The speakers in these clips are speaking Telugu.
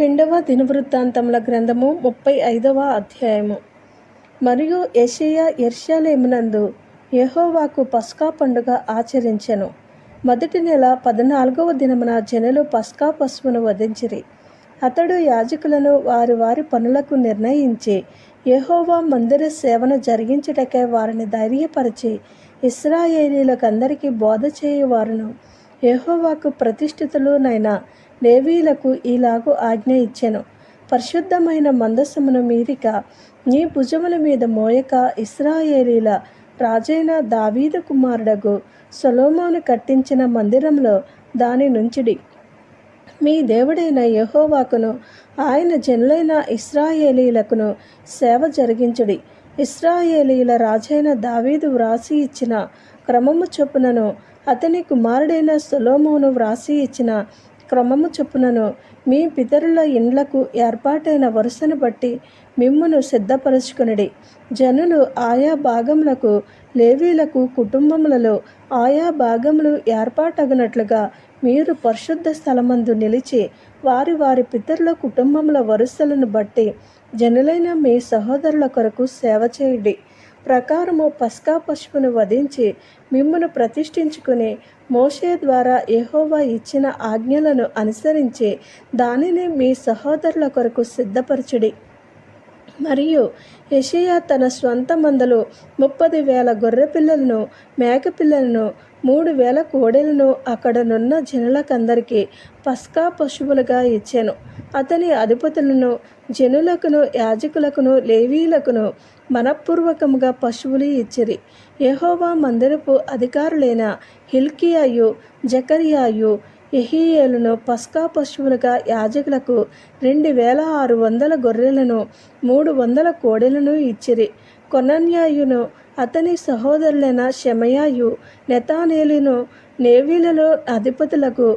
రెండవ దినవృత్తాంతముల గ్రంథము ముప్పై ఐదవ అధ్యాయము. మరియు యషయా యెరూషలేమునందు యహోవాకు పస్కా పండుగ ఆచరించెను. మొదటి నెల పద్నాలుగవ దినమున జనులు పస్కా పశువును వధించిరి. అతడు యాజకులను వారి వారి పనులకు నిర్ణయించి యహోవా మందిర సేవను జరిగించుటకే వారిని ధైర్యపరిచి ఇస్రాయేలీలకందరికీ బోధ చేయువారును యెహోవాకు ప్రతిష్ఠితులునైన లేవీలకు ఈలాగు ఆజ్ఞ ఇచ్చెను. పరిశుద్ధమైన మందసమును మీరిక నీ భుజముల మీద మోయక ఇస్రాయేలీల రాజైన దావీదు కుమారుడగు సొలోమోను కట్టించిన మందిరంలో దాని నుంచిడి. మీ దేవుడైన యెహోవాకును ఆయన జనులైన ఇస్రాయేలీలకును సేవ జరిగించుడి. ఇస్రాయేలీల రాజైన దావీదు వ్రాసి ఇచ్చిన క్రమము చొప్పునను అతని కుమారుడైన సొలోమోను వ్రాసి ఇచ్చిన క్రమము చొప్పునను మీ పితరుల ఇండ్లకు ఏర్పాటైన వరుసను బట్టి మిమ్మును సిద్ధపరచుకొనిడి. జనులు ఆయా భాగములకు లేవీలకు కుటుంబములలో ఆయా భాగములు ఏర్పాటగునట్లుగా మీరు పరిశుద్ధ స్థలమందు నిలిచి వారి వారి పితరుల కుటుంబముల వరుసలను బట్టి జనులైన మీ సహోదరుల కొరకు సేవ చేయండి. ప్రకారము పస్కా పశువును వధించి మిమ్మును ప్రతిష్ఠించుకుని మోషే ద్వారా ఎహోవా ఇచ్చిన ఆజ్ఞలను అనుసరించి దానిని మీ సహోదరుల కొరకు సిద్ధపరచుడి. మరియు యెషయా తన స్వంత మందలు ముప్పది వేల గొర్రె పిల్లలను మేకపిల్లలను మూడు వేల కోడెలను అక్కడనున్న జనులకందరికీ పస్కా పశువులుగా ఇచ్చాను. అతని అధిపతులను జనులకును యాజకులకును లేవీలకును మనపూర్వకంగా పశువులు ఇచ్చిరి. యహోవా మందిరపు అధికారులైన హిల్కియాయు జకరియాయు యెహీయేలును పస్కా పశువులుగా యాజకులకు రెండు వేల ఆరు వందల గొర్రెలను మూడు వందల కోడెలను ఇచ్చిరి. కొనన్యాయును అతని సహోదరులైన షమయాయు నెతానేలును నేవీలలో అధిపతులకు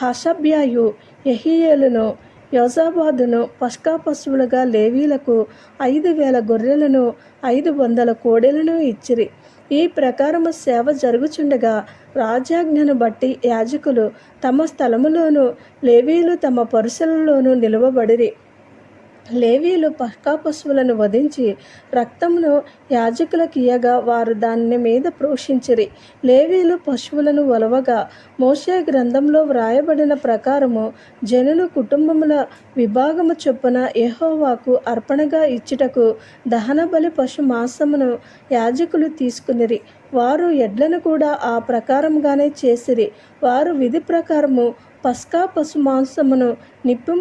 హషబ్యాయు యెహీయేలును యోజాబాదును పస్కా పశువులుగా లేవీలకు ఐదు వేల గొర్రెలను ఐదు వందల కోడెలను ఇచ్చిరి. ఈ ప్రకారము సేవ జరుగుచుండగా రాజాజ్ఞను బట్టి యాజకులు తమ స్థలములోను లేవీలు తమ పరుసలలోనూ నిలువబడిరి. లేవీలు పక్కా పశువులను వధించి రక్తమును యాజకులకు ఇయ్యగా వారు దాని మీద ప్రోషించిరి లేవీలు పశువులను ఒలవగా మోసే గ్రంథంలో వ్రాయబడిన ప్రకారము జనులు కుటుంబముల విభాగము చొప్పున ఎహోవాకు అర్పణగా ఇచ్చుటకు దహనబలి పశు మాంసమును యాజకులు తీసుకునిరి. వారు ఎడ్లను కూడా ఆ ప్రకారంగానే చేసిరి. వారు విధి ప్రకారము పస్కా పశు మాంసమును నిప్పు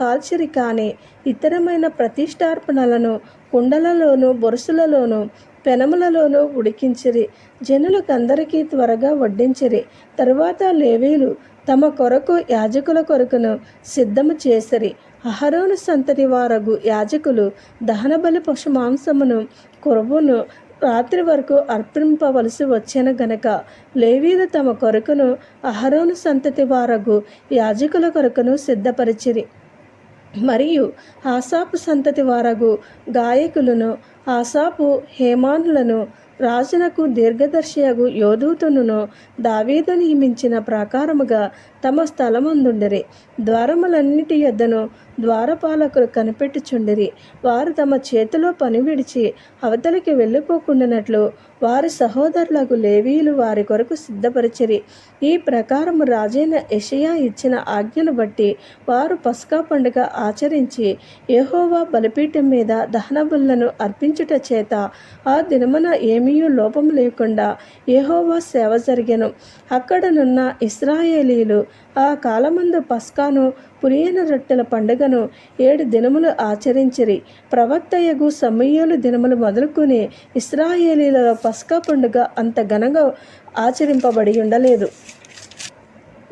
కాల్చిరి కానీ ఇతరమైన ప్రతిష్టార్పణలను కుండలలోను బొరుసులలోను పెనములలోనూ ఉడికించిరి. జనులకందరికీ త్వరగా వడ్డించిరి. తరువాత లేవీలు తమ కొరకు యాజకుల కొరకును సిద్ధము చేసిరి. అహరోను సంతతి వారగు యాజకులు దహనబలి పశు మాంసమును కొరవును రాత్రి వరకు అర్పింపవలసి వచ్చిన గనక లేవీలు తమ కొరకును అహరోను సంతతి వారగు యాజకుల కొరకును సిద్ధపరిచిరి. మరియు ఆసాపు సంతతి వారగు గాయకులను ఆసాపు హేమానులను రాజునకు దీర్ఘదర్శియగు యోధూతును దావీదు నియమించిన ప్రకారముగా తమ స్థలమందుండిరి. ద్వారములన్నిటి యొద్దను ద్వారపాలకులు కనిపెట్టుచుండిరి. వారు తమ చేతిలో పని విడిచి అవతలికి వెళ్ళిపోకుండానట్లు వారి సహోదరులకు లేవీలు వారి కొరకు సిద్ధపరిచిరి. ఈ ప్రకారము రాజైన యషయా ఇచ్చిన ఆజ్ఞను బట్టి వారు పస్కా పండుగ ఆచరించి యెహోవా బలిపీఠం మీద దహనబుల్లను అర్పించుట చేత ఆ దినమున ఏమీ లోపం లేకుండా యహోవా సేవ జరిగెను. అక్కడనున్న ఇస్రాయేలీలు ఆ కాలమందు పస్కాను పులియన రొట్టెల పండుగను ఏడు దినములు ఆచరించిరి. ప్రవక్తయగు సమయలు దినములు మొదలుకొని ఇస్రాయేలీలలో పస్కా పండుగ అంత ఘనంగా ఆచరింపబడి ఉండలేదు.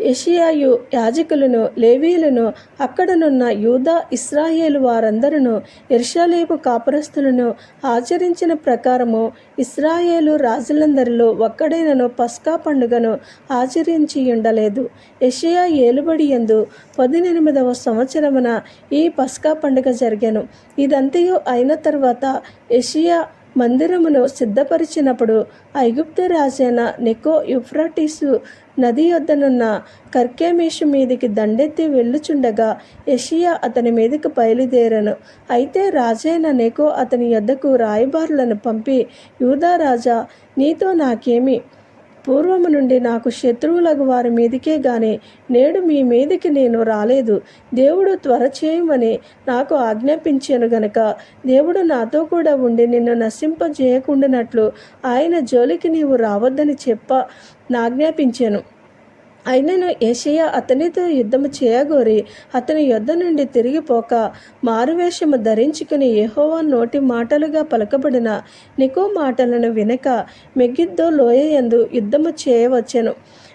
యెషయాయు యాజకులను లేవీలను అక్కడనున్న యూదా ఇస్రాయేలు వారందరూ ఎర్షాలేపు కాపురస్తులను ఆచరించిన ప్రకారము ఇస్రాయేలు రాజులందరిలో ఒక్కడైనను పస్కా పండుగను ఆచరించి ఉండలేదు యెషయా ఏలుబడి యందు పదినెనిమిదవ సంవత్సరమున ఈ పస్కా పండుగ జరిగాను. ఇదంతయు అయిన తర్వాత ఏషియా మందిరమును సిద్ధపరిచినప్పుడు ఐగుప్తు రాజైన నెకో యుఫ్రాటిసు నది యొద్దనున్న కర్కేమేషు మీదికి దండెత్తి వెళ్ళుచుండగా యషియా అతని మీదకు బయలుదేరను. అయితే రాజైన నెకో అతని యొద్దకు రాయబారులను పంపి యూదా రాజా నీతో నాకేమి? పూర్వము నుండి నాకు శత్రువులకు వారి మీదికే గాని నేడు మీ మీదికి నేను రాలేదు. దేవుడు త్వర చేయమని నాకు ఆజ్ఞాపించాను గనక దేవుడు నాతో కూడా ఉండి నిన్ను నశింపజేయకుండానట్లు ఆయన జోలికి నీవు రావద్దని చెప్ప నాజ్ఞాపించాను. అయినను ఏషియా అతనితో యుద్ధము చేయగోరి అతని యుద్ధ నుండి తిరిగిపోక మారువేషము ధరించుకుని యహోవా నోటి మాటలుగా పలకబడిన నికో మాటలను వినక మెగిద్దో లోయయందు యుద్ధము చేయవచ్చెను.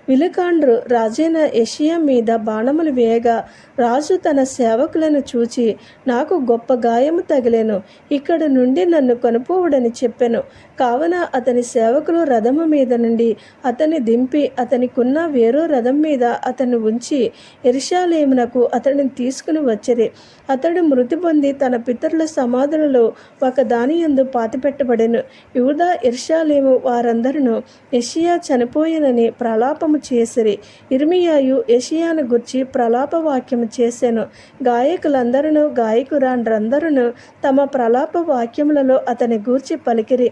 విలుకాండ్రు రాజైన యెషయా మీద బాణములు వేయగా రాజు తన సేవకులను చూచి నాకు గొప్ప గాయము తగిలేను. ఇక్కడ నుండి నన్ను కొనుపోవడని చెప్పెను. కావున అతని సేవకులు రథము మీద నుండి అతన్ని దింపి అతనికున్న వేరో రథం మీద అతన్ని ఉంచి ఎరిశాలేమునకు అతడిని తీసుకుని వచ్చిరి. అతడు మృతి పొంది తన పితరుల సమాధులలో ఒక దాని యందు పాతిపెట్టబడెను. యూదా ఎర్షాలేము వారందరూ ఎషియా చనిపోయినని ప్రలాపము చేసిరి. ఇర్మియాయు యషియాను గుర్చి ప్రలాప వాక్యము చేసెను. గాయకులందరూ గాయకురాండ్రందరూ తమ ప్రలాప వాక్యములలో అతని గూర్చి పలికిరి.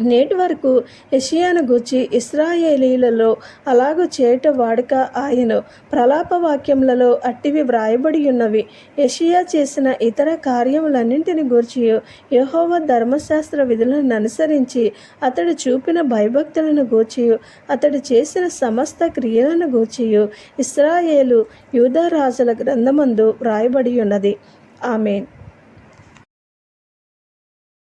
నేటి వరకు యెషయాను గూర్చి ఇస్రాయేలీలలో అలాగు చేయట వాడుక ఆయను ప్రలాప వాక్యములలో అట్టివి వ్రాయబడి ఉన్నవి. యెషయా చేసిన ఇతర కార్యములన్నింటిని గూర్చి యహోవ ధర్మశాస్త్ర విధులను అనుసరించి అతడు చూపిన భయభక్తులను గూర్చి అతడు చేసిన సమస్త క్రియలను గూర్చి ఇస్రాయేలు యూదా రాజుల గ్రంథమందు వ్రాయబడి ఉన్నది. ఆమెన్.